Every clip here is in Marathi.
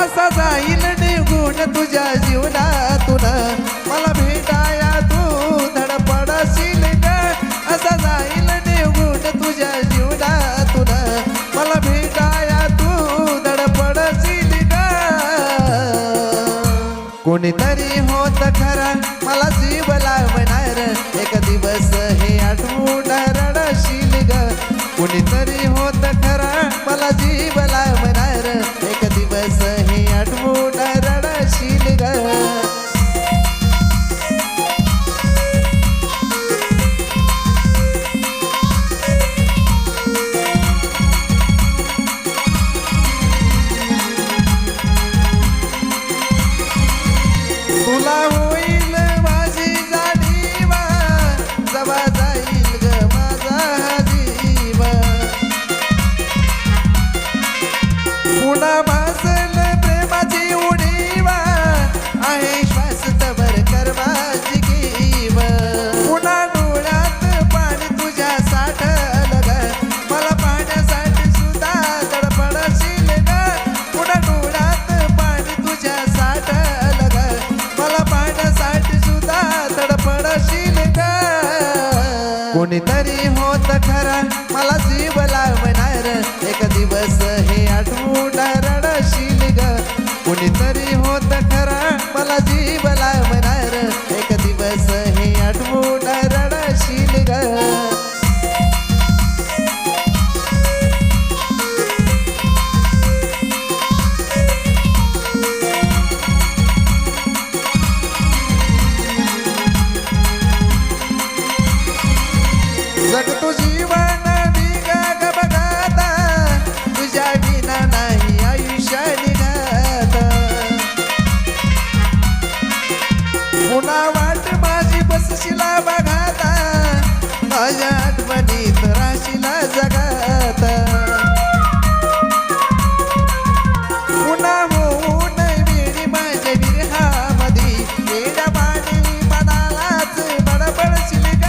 असा जाईन निघून तुझ्या जीवनातून. मला भेटाया तू धडपडशील ग असा जाईल निघून तुझ्या जीवनातून. मला भेटाया तू धडपडशील ग कोणीतरी होत खरा मला जीव लावणार. एक दिवस हे आठवून रडशील ग. कोणीतरी होत खरा मला जीव लावणार. पुन्हा कोणीतरी होत खरा. मला जीव लावणार. एक दिवस हे आठवून रडशील ग. कोणीतरी होत खरा. मला जीव लावणार. एक शिला बघाता माझ्या आठवणीत राशीला जगात. पुन्हा होऊन वेडी माझ्या विरहामधी वेड्या पाणी मनालाच बडबडशील ग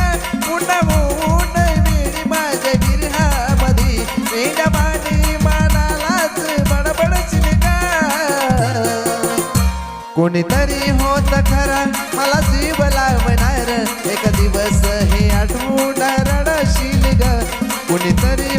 पुन्हा होऊन वेडी माझ्या विरहामधी वेड्या पाणी मनालाच कोणीतरी होत खरा मला जीव लावणार एक दिवस हे आठवून रडशील ग. कुणीतरी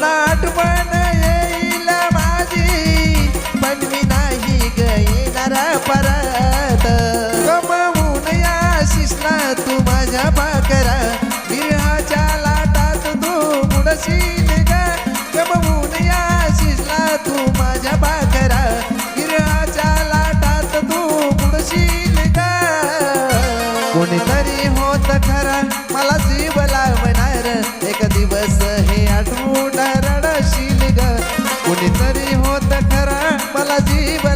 पुन्हा आठवण येईल माझी पण मी नाही ग येणार परत. कमवून या शिसला तू माझ्या पाकरा विरहाच्या लाटात तू बुडशील ग. कमवून या शिसला तू माझ्या पाकरा विरहाच्या लाटात तू बुडशील ग. कोणीतरी होत खरा कुणीतरी होत खरा मला जीव